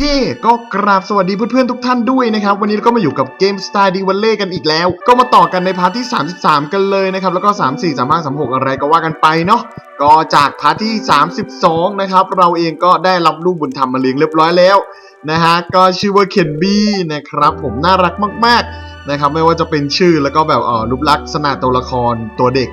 เย่ก็กราบสวัสดีเพื่อนๆทุกท่านด้วยนะครับ วันนี้เราก็มาอยู่กับเกม Star d ีวันเล่กันอีกแล้ว ก็มาต่อกันในพาร์ทที่ 33 กันเลยนะครับ แล้วก็ 3 4 3 5 3 6 อะไรก็ว่ากันไปเนาะก็จากพาร์ทที่ 32 นะครับ เราเองก็ได้รับลูกบุญธรรมมาเลี้ยงเรียบร้อยแล้วนะฮะก็ชื่อว่าเคนบี้นะครับผมน่ารักมากๆนะครับไม่ว่าจะเป็นชื่อแล้วก็แบบเออรูปลักษณะตัวละครตัวเด็ก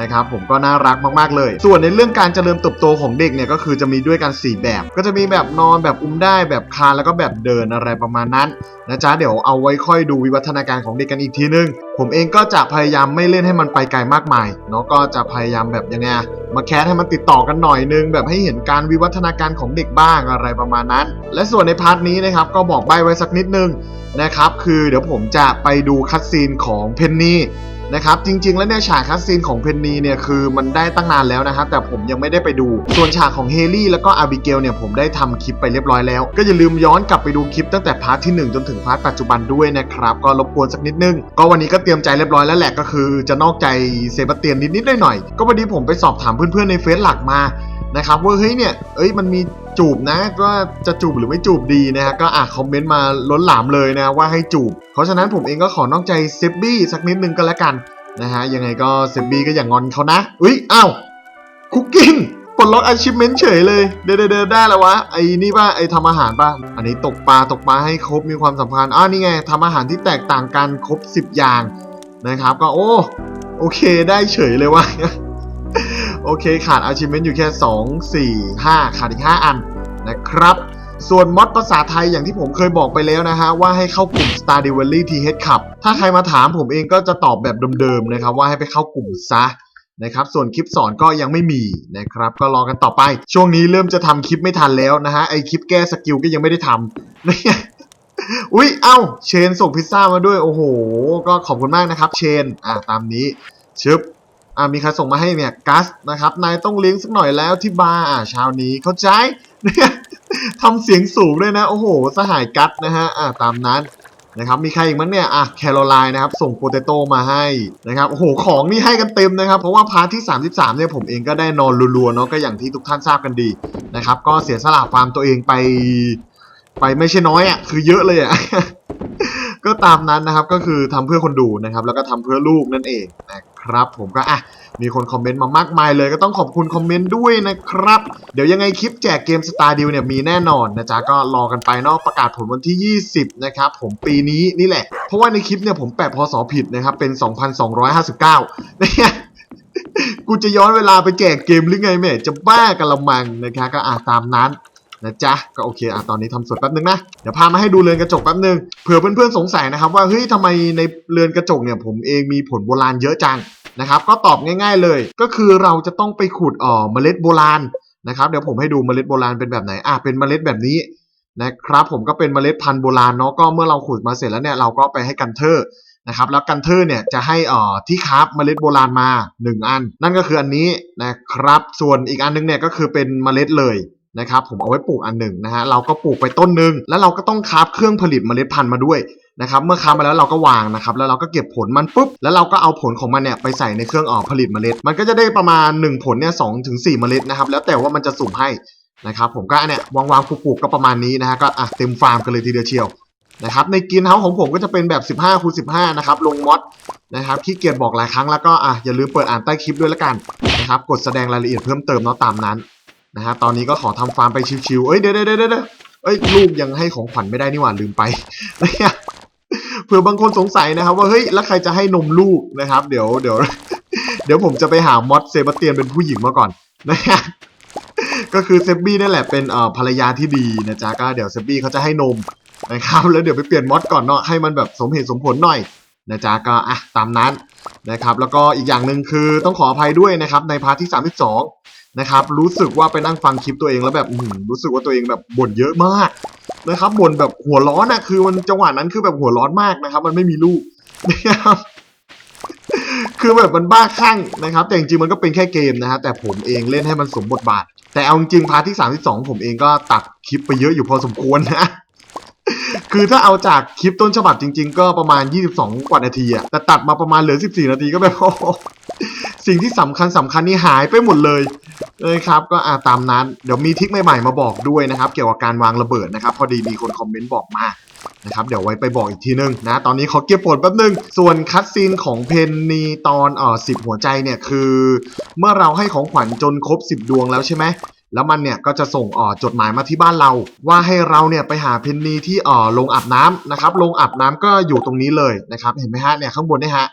นะครับผมก็น่ารักมากๆเลย ส่วนในเรื่องการเจริญเติบโตของเด็กเนี่ยก็คือจะมีด้วยกัน 4 แบบ ก็จะมีแบบนอนแบบอุ้มได้แบบคานแล้วก็แบบเดินอะไรประมาณนั้นนะจ๊ะเดี๋ยวเอาไว้ค่อยดูวิวัฒนาการของเด็กกันอีกทีนึง ผมเองก็จะพยายามไม่เล่นให้มันไปไกลมากมายเนาะก็จะพยายามแบบยังไงมาแคสให้มันติดต่อกันหน่อยนึง แบบให้เห็นการวิวัฒนาการของเด็กบ้างอะไรประมาณนั้น และส่วนในพาร์ทนี้นะครับก็บอกใบไว้สักนิดนึงนะครับคือเดี๋ยวผมจะไปดูคัดซีนของเพนนี นะครับจริง ๆ แล้วเนี่ยฉากคัสซีนของเพนนีเนี่ยคือมันได้ตั้งนานแล้วนะครับแต่ผมยังไม่ได้ไปดู ส่วนฉากของเฮลี่แล้วก็อาบิเกลเนี่ยผมได้ทำคลิปไปเรียบร้อยแล้ว ก็อย่าลืมย้อนกลับไปดูคลิปตั้งแต่พาร์ทที่ 1 จนถึงพาร์ทปัจจุบันด้วยนะครับก็รบกวนสักนิดนึง ก็วันนี้ก็เตรียมใจเรียบร้อยแล้วแหละก็คือ จะนอกใจเซบาสเตียนนิดๆหน่อยๆก็วันนี้ผมไปสอบถามเพื่อนๆในเฟซหลักมา นะครับว่าเฮ้ยเนี่ยเอ้ยมันมีจูบนะก็จะจูบหรือไม่จูบดีนะฮะก็อะคอมเมนต์มาล้นหลามเลยนะว่าให้จูบ เพราะฉะนั้นผมเองก็ขอนอกใจเซฟบี้สักนิดนึงก็แล้วกันนะฮะยังไงก็เซฟบี้ก็อย่างอนเขานะอุ้ยอ้าวคุกกิ้งปลดล็อกอาชิพเมนเฉยเลยเดินเดินได้แล้ววะไอ้นี่ป่ะไอ้ทำอาหารป่ะอันนี้ตกปลาตกปลาให้ครบมีความสัมพันธ์อ้าวนี่ไงทำอาหารที่แตกต่างกันครบ 10 อย่างนะครับ ก็โอ้โอเคได้เฉยเลยวะ โอเคขาดอาชิพเมนต์อยู่แค่ 2 4 5 ขาดอีก 5 อันนะครับ ส่วนมอดภาษาไทยอย่างที่ผมเคยบอกไปแล้วนะฮะ ว่าให้เข้ากลุ่ม Star d e v a l l y TH Cup ถ้าใครมาถามผมเองก็จะตอบแบบเดิมๆนะครับ ว่าให้ไปเข้ากลุ่มซะนะครับส่วนคลิปสอนก็ยังไม่มีนะครับก็รอกันต่อไป ช่วงนี้เริ่มจะทำคลิปไม่ทันแล้วนะฮะไอคลิปแก้สกิลก็ยังไม่ได้ทำนี่อุ๊ยเอ้าเชนส่งพิซซ่ามาด้วยโอ้โห ก็ขอบคุณมากนะครับ เชนอะตามนี้ชึบ อ่ามีใครส่งมาให้เนี่ยกัสนะครับนายต้องเลี้ยงสักหน่อยแล้วที่บาร์อ่าเช้านี้เข้าใจทำเสียงสูงด้วยนะ โอ้โห สหายกัสนะฮะอ่าตามนั้นนะครับมีใครอีกมั้งเนี่ยอะแคโรไลน์นะครับส่งโปเตโต้มาให้นะครับโอ้โหของนี่ให้กันเต็มนะครับ เพราะว่าพาร์ทที่ 33เนี่ยผมเองก็ได้นอนรัวๆเนาะก็อย่างที่ทุกท่านทราบกันดีนะครับก็เสียสละฟาร์มตัวเองไป ไปไม่ใช่น้อยอะคือเยอะเลยอะ ก็ตามนั้นนะครับก็คือทำเพื่อคนดูนะครับ แล้วก็ทำเพื่อลูกนั่นเองนะครับ ผมก็อะมีคนคอมเมนต์มามากมายเลย ก็ต้องขอบคุณคอมเมนต์ด้วยนะครับ เดี๋ยวยังไงคลิปแจกเกม Star d e a l เนี่ยมีแน่นอนนะจ๊ะก็รอกันไปเนาะประกาศผลวันที่ 20 นะครับ ผมปีนี้นี่แหละ เพราะว่าในคลิปเนี่ยผมแปะพศผิดนะครับ เป็น 2259เนี่ยกูจะย้อนเวลาไปแจกเกมหรือไงแม่จะบ้ากันละมังนะครับก็อะตามนั้น นะจ๊ะ ก็โอเคอะตอนนี้ทำสดแป๊บนึงนะ เดี๋ยวพามาให้ดูเรือนกระจกแป๊บนึงเผื่อเพื่อนๆสงสัยนะครับว่าเฮ้ยทำไมในเรือนกระจกเนี่ยผมเองมีผลโบราณเยอะจังนะครับก็ตอบง่าย ๆเลย ก็คือเราจะต้องไปขุดอ่อเมล็ดโบราณนะครับเดี๋ยวผมให้ดูเมล็ดโบราณเป็นแบบไหนอะเป็นเมล็ดแบบนี้นะครับผมก็เป็นเมล็ดพันธุ์โบราณเนาะก็เมื่อเราขุดมาเสร็จแล้วเนี่ยเราก็ไปให้กันเทอร์นะครับแล้วกันเทอร์เนี่ยจะให้อ่อที่คราฟเมล็ดโบราณมา 1 อัน นั่นก็คืออันนี้นะครับส่วนอีกอันนึงเนี่ยก็คือเป็นเมล็ดเลย นะครับผมเอาไว้ปลูกอันหนึ่งนะฮะเราก็ปลูกไปต้นหนึ่งแล้วเราก็ต้องคาฟเครื่องผลิตเมล็ดพันธุ์มาด้วยนะครับเมื่อครามาแล้วเราก็วางนะครับแล้วเราก็เก็บผลมันปุ๊บแล้วเราก็เอาผลของมันเนี่ยไปใส่ในเครื่องออกผลิตเมล็ด มันก็จะได้ประมาณ 1 ผลเนี่ยสองถึงสี่เมล็ดนะครับแล้วแต่ว่ามันจะสุ่มให้นะครับผมก็เนี่ยวางวางปลูกๆก็ประมาณนี้นะฮะก็อะเต็มฟาร์มกันเลยทีเดียวเชียวนะครับในกินเฮาของผมก็จะเป็นแบบ 15คูณ15นะครับลงมอดนะครับขี้เกียจบอกหลายครั้งแล้วก็อะอย่าลืมเปิดอ่านใต้คลิปด้วยละกันนะครับกดแสดงรายละเอียดเพิ่มเติมเนาะตามนั้น นะฮะตอนนี้ก็ขอทำฟาร์มไปชิวๆเอ้ยเดี๋ยวเดี๋ยวเดี๋ยวเอ้ยลูกยังให้ของขวัญไม่ได้นี่หว่าลืมไปเนี่ยเผื่อบางคนสงสัยนะครับ ว่าเฮ้ยแล้วใครจะให้นมลูกนะครับ เดี๋ยวเดี๋ยวเดี๋ยวผมจะไปหามอดเซบาสเตียนเป็นผู้หญิงมาก่อนนะฮะก็คือเซบบี้นั่นแหละเป็นเอ่อภรรยาที่ดีนะจ๊ะก็เดี๋ยวเซบบี้เขาจะให้นมนะครับแล้วเดี๋ยวไปเปลี่ยนมอดก่อนเนาะให้มันแบบสมเหตุสมผลหน่อยนะจ๊ะก็อะตามนั้นนะครับ แล้วก็อีกอย่างหนึ่งคือต้องขออภัยด้วยนะครับในพาร์ทที่ 32 นะครับรู้สึกว่าไปนั่งฟังคลิปตัวเองแล้วแบบืรู้สึกว่าตัวเองแบบบ่นเยอะมากนะครับบ่นแบบหัวร้อนนะคือมันจังหวะนั้นคือแบบหัวร้อนมากนะครับ มันไม่มีลูกนะครับคือแบบมันบ้าคลั่งนะครับ แต่จริงๆมันก็เป็นแค่เกมนะฮะแต่ผมเองเล่นให้มันสมบทบาท แต่เอาจริงพาร์ทที่ 32 ผมเองก็ตัดคลิปไปเยอะอยู่พอสมควรนะ คือถ้าเอาจากคลิปต้นฉบับจริง ๆ ก็ประมาณ 22 กว่านาทีอะแต่ตัดมาประมาณเหลือ 14 นาทีก็แบบโอ้สิ่งที่สำคัญสำคัญนี่หายไปหมดเลยนะครับก็อาตามนั้น เดี๋ยวมีทิคใหม่ๆมาบอกด้วยนะครับ เกี่ยวกับการวางระเบิดนะครับ พอดีมีคนคอมเมนต์บอกมานะครับเดี๋ยวไว้ไปบอกอีกทีนึงนะตอนนี้ขอเก็บผลแป๊บนึง ส่วนคัดซีนของเพนนีตอนเอ่อสิบหัวใจเนี่ยคือ เมื่อเราให้ของขวัญจนครบ 10 ดวงแล้วใช่ไหม แล้วมันเนี่ยก็จะส่งอ่อจดหมายมาที่บ้านเรา ว่าให้เราเนี่ยไปหาเพนนีที่อ่อโรงอาบน้ำนะครับโรงอาบน้ำก็อยู่ตรงนี้เลยนะครับเห็นไหมฮะเนี่ยข้างบนเนี่ยฮะ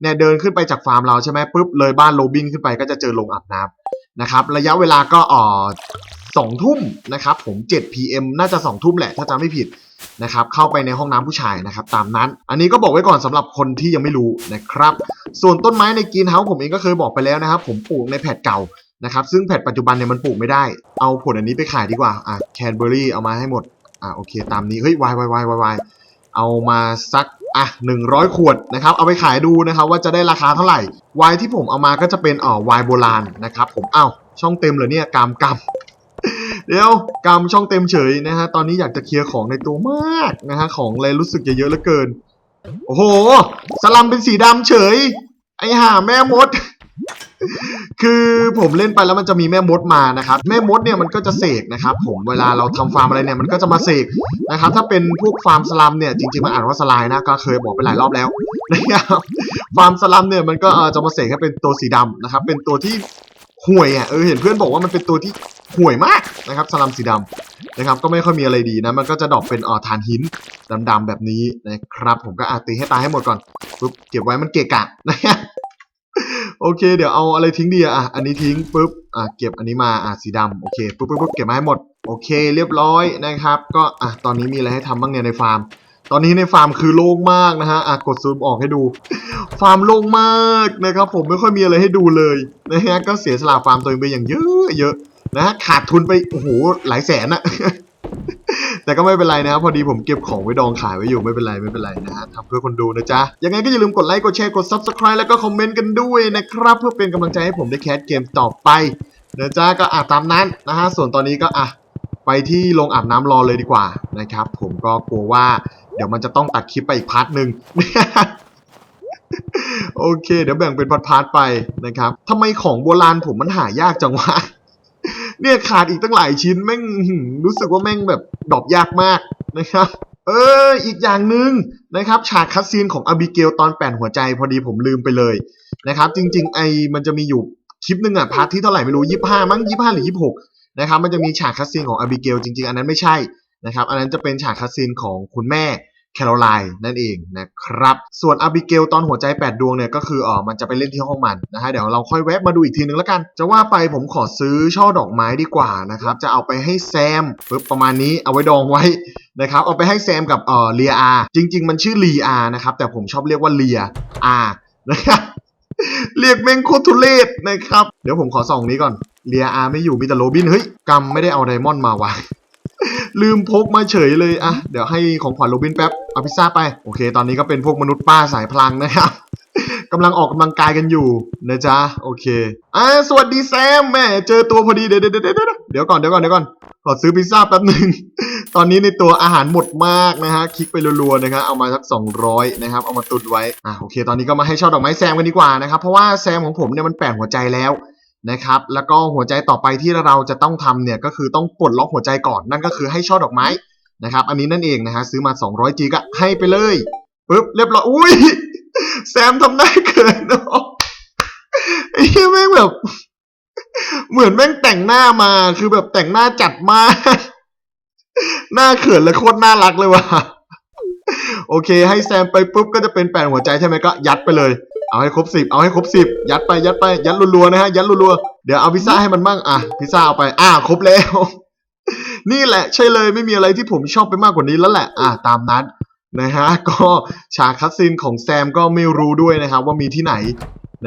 เนี่ยเดินขึ้นไปจากฟาร์มเราใช่ไหมปุ๊บเลยบ้านโรบินขึ้นไปก็จะเจอโรงอาบน้ำนะครับระยะเวลาก็อ่อสองทุ่มนะครับผม 7 pm น่าจะ 2 ทุ่มแหละ ถ้าจำไม่ผิดนะครับ เข้าไปในห้องน้ำผู้ชายนะครับ ตามนั้น อันนี้ก็บอกไว้ก่อนสำหรับคนที่ยังไม่รู้นะครับ ส่วนต้นไม้ในกรีนเฮาส์ผมเองก็เคยบอกไปแล้วนะครับ ผมปลูกในแพทเก่า นะครับซึ่งแพทปัจจุบันเนี่ยมันปลูกไม่ได้ เอาผลอันนี้ไปขายดีกว่าอะแคนเบอรี่เอามาให้หมดอะโอเคตามนี้เฮ้ยวายวายวายวายวายเอามาสักอะหนึ่งร้อยขวดนะครับเอาไปขายดูนะครับว่าจะได้ราคาเท่าไหร่วน์ที่ผมเอามาก็จะเป็นอ่อวน์โบราณนะครับผมเอ้าช่องเต็มเลยเนี่ยกำกำเดี๋ยวกำช่องเต็มเฉยนะฮะตอนนี้อยากจะเคลียร์ของในตัวมากนะฮะของอะไรรู้สึกจะเยอะเหลือเกิน โอ้โห สลัมเป็นสีดำเฉย ไอห่าแม่มด คือผมเล่นไปแล้วมันจะมีแม่มดมานะครับ แม่มดเนี่ยมันก็จะเสกนะครับ ผมเวลาเราทำฟาร์มอะไรเนี่ยมันก็จะมาเสกนะครับ ถ้าเป็นพวกฟาร์มสลัมเนี่ยจริงๆมันอ่านว่าสลายนะก็เคยบอกไปหลายรอบแล้วนะครับฟาร์มสลัมเนี่ยมันก็จะมาเสกให้เป็นตัวสีดำนะครับ เป็นตัวที่ห่วยอะเออเห็นเพื่อนบอกว่ามันเป็นตัวที่ห่วยมากนะครับสลัมสีดำนะครับ ก็ไม่ค่อยมีอะไรดีนะ มันก็จะดรอปเป็นอ่อฐานหินดำๆแบบนี้นะครับ ผมก็อาตีให้ตายให้หมดก่อนปุ๊บเก็บไว้มันเกะกะนะฮะ โอเค เดี๋ยวเอาอะไรทิ้งดีอะอะอันนี้ทิ้งปุ๊บอะเก็บอันนี้มาอะสีดำโอเคปุ๊บปุ๊บปุ๊บเก็บมาให้หมดโอเค เรียบร้อยนะครับ ก็อะตอนนี้มีอะไรให้ทำบ้างเนี่ยในฟาร์ม ตอนนี้ในฟาร์มคือโล่งมากนะฮะอะกดซูมออกให้ดู ฟาร์มโล่งมากนะครับ ผมไม่ค่อยมีอะไรให้ดูเลยนะฮะก็เสียสละฟาร์มตัวเองไปอย่างเยอะเยอะนะขาดทุนไปโอ้โหหลายแสนอะ แต่ก็ไม่เป็นไรนะครับพอดีผมเก็บของไว้ดองขายไว้อยู่ไม่เป็นไรไม่เป็นไรนะฮะทำเพื่อคนดูนะจ๊ะยังไงก็อย่าลืมกดไลค์กดแชร์กด subscribe แล้วก็คอมเมนต์กันด้วยนะครับเพื่อเป็นกำลังใจให้ผมได้แคสเกมต่อไปนะจ๊ะก็อะตามนั้นนะฮะส่วนตอนนี้ก็อะไปที่โรงอาบน้ำรอเลยดีกว่านะครับ ผมก็กลัวว่าเดี๋ยวมันจะต้องตัดคลิปไปอีกพาร์ทหนึ่งโอเค เดี๋ยวแบ่งเป็นพาร์ทๆไปนะครับทำไมของโบราณผมมันหายากจังวะ เนี่ยขาดอีกตั้งหลายชิ้นแม่งรู้สึกว่าแม่งแบบดรอปยากมากนะครับ เอออีกอย่างหนึ่งนะครับ ฉากคัดซีนของอบิเกลตอนแปดหัวใจพอดีผมลืมไปเลยนะครับ จริง ๆ ไอมันจะมีอยู่คลิปหนึ่งอะพาร์ทที่เท่าไหร่ไม่รู้ยี่ห้ามั้งยี่ห้าหรือยี่หกนะครับ มันจะมีฉากคัดซีนของอบิเกลจริง ๆ อันนั้นไม่ใช่นะครับ อันนั้นจะเป็นฉากคัดซีนของคุณแม่ แคโรไลน์นั่นเองนะครับ ส่วนอาบิเกลตอนหัวใจ 8 ดวงเนี่ยก็คือเออมันจะไปเล่นที่ห้องมันนะฮะเดี๋ยวเราค่อยแวะมาดูอีกทีนึงแล้วกัน จะว่าไปผมขอซื้อช่อดอกไม้ดีกว่านะครับจะเอาไปให้แซมปึ๊บประมาณนี้เอาไว้ดองไว้นะครับเอาไปให้แซมกับเออเลียอาจริง ๆ มันชื่อลีอานะครับแต่ผมชอบเรียกว่าเลียอานะครับเรียกแม่งโคตรทุเรศนะครับ เดี๋ยวผมขอส่องนี้ก่อนเลียอาไม่อยู่มีแต่โรบินเฮ้ยกำไม่ได้เอาไดมอนด์มาวะ ลืมพกมาเฉยเลยอะเดี๋ยวให้ของขวัญโรบินแป๊บเอาพิซซ่าไปโอเค ตอนนี้ก็เป็นพวกมนุษย์ป้าสายพลังนะครับกำลังออกกำลังกายกันอยู่นะจ๊ะโอเคอ่าสวัสดีแซมแม่เจอตัวพอดีเดี๋ยวเดี๋ยวเดี๋ยวเดี๋ยวเดี๋ยวก่อนเดี๋ยวก่อนเดี๋ยวก่อนขอซื้อพิซซ่าแป๊บหนึ่งตอนนี้ในตัวอาหารหมดมากนะฮะคลิกไปรัวๆนะครับเอามาสัก 200 นะครับ เอามาตุนไว้อ่าโอเค ตอนนี้ก็มาให้ช่อดอกไม้แซมกันดีกว่านะครับเพราะว่าแซมของผมเนี่ยมันแปลกหัวใจแล้ว นะครับ แล้วก็หัวใจต่อไปที่เราจะต้องทำเนี่ยก็คือต้องปลดล็อกหัวใจก่อน นั่นก็คือให้ช่อดอกไม้นะครับ อันนี้นั่นเองนะฮะซื้อมา 200จีก็ให้ไปเลยปึ๊บเรียบร้อยอุ้ยแซมทำได้เกินเนอะไอ้แม่งแบบเหมือนแม่งแต่งหน้ามาคือแบบแต่งหน้าจัดมาก หน้าเขินและโคตรน่ารักเลยว่ะโอเค ให้แซมไปปุ๊บก็จะเป็นแปดหัวใจใช่ไหมก็ยัดไปเลย เอาให้ครบสิบเอาให้ครบสิบยัดไปยัดไปยัดรัวๆนะฮะยัดรัวๆเดี๋ยวเอาพิซซ่าให้มันบ้างอะพิซซ่าเอาไปอะครบแล้ว นี่แหละใช่เลยไม่มีอะไรที่ผมชอบไปมากกว่านี้แล้วแหละ อะตามนั้นนะฮะก็ฉากคัดซีนของแซมก็ไม่รู้ด้วยนะครับว่ามีที่ไหน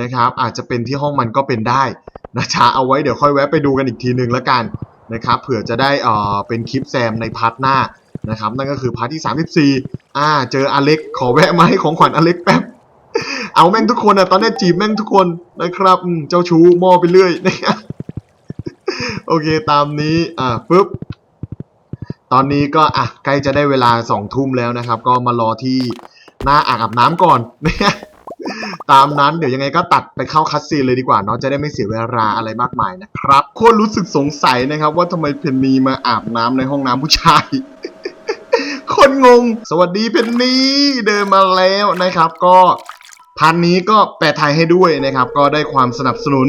นะครับ อาจจะเป็นที่ห้องมันก็เป็นได้นะจ๊ะเอาไว้เดี๋ยวค่อยแวะไปดูกันอีกทีหนึ่งแล้วกันนะครับเผื่อจะได้เอ่อเป็นคลิปแซมในพาร์ทหน้านะครับนั่นก็คือพาร์ทที่ 34อ่าเจออเล็กขอแวะมาให้ของขวัญอเล็กแป๊บ เอาแม่งทุกคนอะตอนนี้จีบแม่งทุกคนนะครับเจ้าชู้มอไปเรื่อยนะครับโอเคตามนี้อ่าปุ๊บตอนนี้ก็อะใกล้จะได้เวลาสองทุ่มแล้วนะครับ ก็มารอที่หน้าอ่างอาบน้ำก่อนนะตามนั้นเดี๋ยวยังไงก็ตัดไปเข้าคัสซีนเลยดีกว่าเนาะจะได้ไม่เสียเวลาอะไรมากมายนะครับโคตรรู้สึกสงสัยนะครับ ว่าทำไมเพนนีมาอาบน้ำในห้องน้ำผู้ชายคนงง สวัสดีเพนนีเดินมาแล้วนะครับ ก็ พันนี้ก็แปลไทยให้ด้วยนะครับ ก็ได้ความสนับสนุน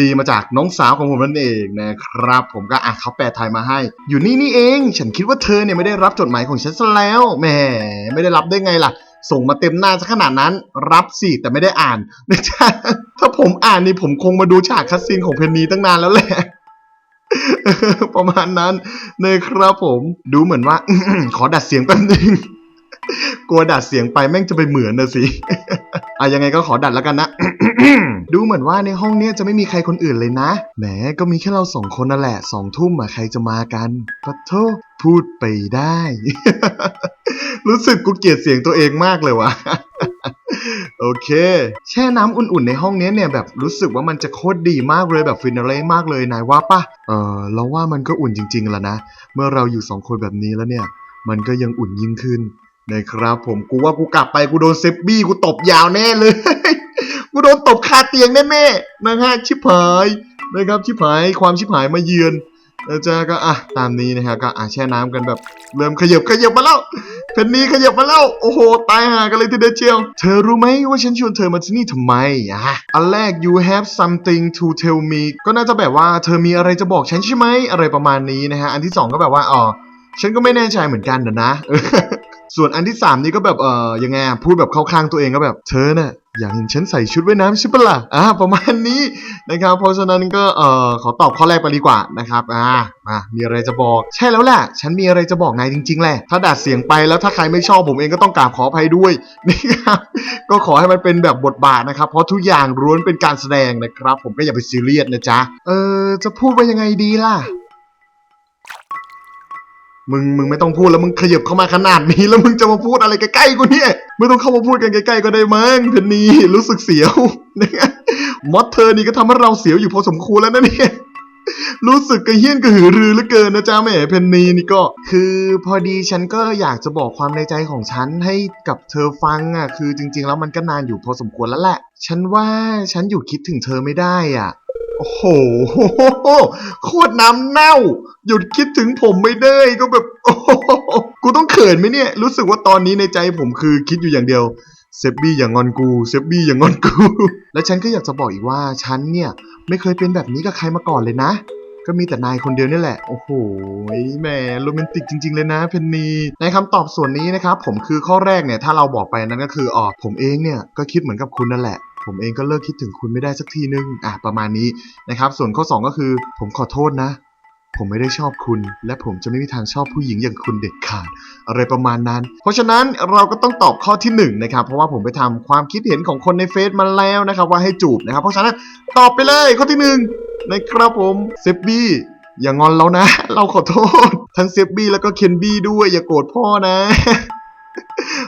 ดีมาจากน้องสาวของผมนั่นเองนะครับ ผมก็อะเขาแปลไทยมาให้ อยู่นี่นี่เอง ฉันคิดว่าเธอเนี่ยไม่ได้รับจดหมายของฉันซะแล้วแหมไม่ได้รับได้ไงล่ะ ส่งมาเต็มหน้าซะขนาดนั้น รับสิแต่ไม่ได้อ่านนะจ๊ะถ้าผมอ่านนี่ผมคงมาดูฉากคัสซีนของเพนนีตั้งนานแล้วแหละประมาณนั้นเลยครับผมดูเหมือนว่าขอดัดเสียงแป๊บนึง กลัวดัดเสียงไปแม่งจะไปเหมือนนะสิ อะยังไงก็ขอดัดแล้วกันนะ ดูเหมือนว่าในห้องเนี้ยจะไม่มีใครคนอื่นเลยนะ แหมก็มีแค่เราสองคนนั่นแหละสองทุ่มอะใครจะมากันปะโทพูดไปได้ รู้สึกกูเกลียดเสียงตัวเองมากเลยวะโอเค แช่น้ำอุ่นๆในห้องนี้เนี่ยแบบรู้สึกว่ามันจะโคตรดีมากเลยแบบฟินาเล่มากเลยนายว่าปะเออเราว่ามันก็อุ่นจริงๆแล้วนะ เมื่อเราอยู่สองคนแบบนี้แล้วเนี่ย มันก็ยังอุ่นยิ่งขึ้น นะครับผมกูว่ากูกลับไปกูโดนเซฟบี้กูตบยาวแน่เลย กูโดนตบคาเตียงแน่ๆนะฮะชิบหายนะครับชิบหายความชิบหายมาเยือนแล้วจ้าก็อะตามนี้นะฮะก็อะแช่น้ำกันแบบ เริ่มขยับขยับมาแล้วเพนนีขยับมาแล้วโอ้โหตายห่ากันเลยทีเดียวเชียวเธอรู้ไหมว่าฉันชวนเธอมาที่นี่ทำไมอะอันแรก you have something to tell me ก็น่าจะแบบว่าเธอมีอะไรจะบอกฉันใช่ไหมอะไรประมาณนี้นะฮะอันที่สองก็แบบว่าอ๋อฉันก็ไม่แน่ใจเหมือนกันนะนะ ส่วนอันที่สามนี่ก็แบบเออยังไงอะพูดแบบเข้าข้างตัวเองก็แบบเธอน่ะอยากเห็นฉันใส่ชุดว่ายน้ำใช่ปะล่ะอ่าประมาณนี้นะครับ เพราะฉะนั้นก็เออขอตอบข้อแรกไปดีกว่านะครับอ่ามามีอะไรจะบอก ใช่แล้วแหละฉันมีอะไรจะบอกนายจริง ๆ แหละ ถ้าดัดเสียงไปแล้วถ้าใครไม่ชอบผมเองก็ต้องกราบขออภัยด้วยนะครับก็ขอให้มันเป็นแบบบทบาทนะครับ เพราะทุกอย่างล้วนเป็นการแสดงนะครับ ผมก็อย่าไปซีเรียสนะจ๊ะเออจะพูดว่ายังไงดีล่ะ มึงมึงไม่ต้องพูดแล้วมึงขยับเข้ามาขนาดนี้ แล้วมึงจะมาพูดอะไรใกล้ๆกูเนี่ยไม่ต้องเข้ามาพูดกันใกล้ๆก็ได้มั้งเพนนีรู้สึกเสียวนะมอสเธอนี่ก็ทำให้เราเสียวอยู่พอสมควรแล้วนะเนี่ยรู้สึกกระเฮี้ยนกระหือรือเหลือเกินนะจ๊ะแม่เพนนีนี่ก็ คือพอดีฉันก็อยากจะบอกความในใจของฉันให้กับเธอฟังอะ คือจริง ๆ แล้วมันก็นานอยู่พอสมควรแล้วแหละ ฉันว่าฉันหยุดคิดถึงเธอไม่ได้อะ โอ้โหโคตรน้ำเน่า หยุดคิดถึงผมไม่ได้ก็แบบโอ้โหกูต้องเขินไหมเนี่ย รู้สึกว่าตอนนี้ในใจผมคือคิดอยู่อย่างเดียวเซบี้อย่างงอนกูเซบี้อย่างงอนกู และฉันก็อยากจะบอกอีกว่าฉันเนี่ย ไม่เคยเป็นแบบนี้กับใครมาก่อนเลยนะ ก็มีแต่นายคนเดียวนี่แหละ โอ้โหแหมโรแมนติกจริง ๆ เลยนะเพนนีในคำตอบส่วนนี้นะครับผมคือข้อแรกเนี่ยถ้าเราบอกไปนั่นก็คืออ๋อผมเองเนี่ยก็คิดเหมือนกับคุณนั่นแหละ ผมเองก็เลิกคิดถึงคุณไม่ได้สักทีนึงอะประมาณนี้นะครับ ส่วนข้อ 2 ก็คือ ผมขอโทษนะ ผมไม่ได้ชอบคุณ และผมจะไม่มีทางชอบผู้หญิงอย่างคุณเด็ดขาด อะไรประมาณนั้น เพราะฉะนั้นเราก็ต้องตอบข้อที่หนึ่งนะครับ เพราะว่าผมไปทำความคิดเห็นของคนในเฟซมาแล้วนะครับ ว่าให้จูบนะครับ เพราะฉะนั้นตอบไปเลยข้อที่หนึ่งนะครับผมเซฟบี้อย่างอนแล้วนะ เราขอโทษ ทั้งเซฟบี้แล้วก็เคนบี้ด้วยอย่าโกรธพ่อนะ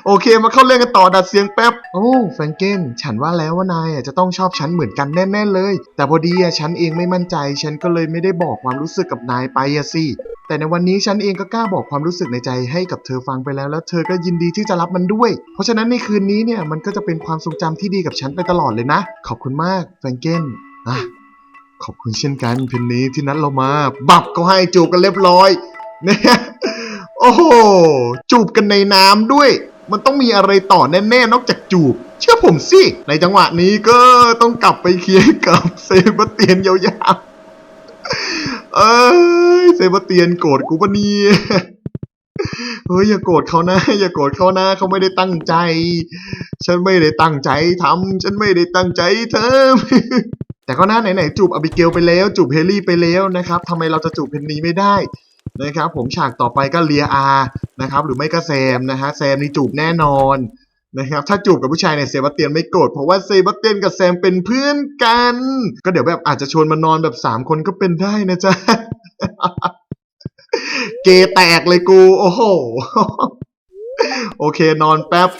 โอเคมาเข้าเรื่องกันต่อดัดเสียงแป๊บ โอ้แฟรงเกนฉันว่าแล้วว่านายจะต้องชอบฉันเหมือนกันแน่ๆเลย แต่พอดีอะฉันเองไม่มั่นใจ ฉันก็เลยไม่ได้บอกความรู้สึกกับนายไปอะสิแต่ในวันนี้ฉันเองก็กล้าบอกความรู้สึกในใจให้กับเธอฟังไปแล้วแล้วเธอก็ยินดีที่จะรับมันด้วย เพราะฉะนั้นในคืนนี้เนี่ยมันก็จะเป็นความทรงจำที่ดีกับฉันไปตลอดเลยนะ ขอบคุณมากแฟรงเกนอะขอบคุณเช่นกันเพนนี้ที่นัดเรามา บับก็ให้จูบกันเรียบร้อยเนี่ยโอ้โหจูบกันในน้ำด้วย มันต้องมีอะไรต่อแน่ๆนอกจากจูบ เชื่อผมสิ ในจังหวะนี้ก็ต้องกลับไปเคลียร์กับเซบาสเตียนยาวๆ เอ้ยเซบาสเตียนโกรธกูปะเนี่ยเฮ้ยอย่าโกรธเขานะ อย่าโกรธเขานะเขาไม่ได้ตั้งใจ ฉันไม่ได้ตั้งใจทำฉันไม่ได้ตั้งใจเธอแต่ก็น่าไหนๆจูบอบิเกลไปแล้ว จูบเฮลี่ไปแล้วนะครับทำไมเราจะจูบเพนนีไม่ได้ นะครับผมฉากต่อไปก็เลียอานะครับหรือไม่ก็แซมนะฮะแซมนี่จูบแน่นอนนะครับถ้าจูบกับผู้ชายเนี่ยเซบาสเตียนไม่โกรธเพราะว่าเซบาสเตียนกับแซมเป็นเพื่อนกัน ก็เดี๋ยวแบบอาจจะชวนมานอนแบบสามคนก็เป็นได้นะจ๊ะเกแตกเลยกู โอ้โห โอเคนอนแป๊บ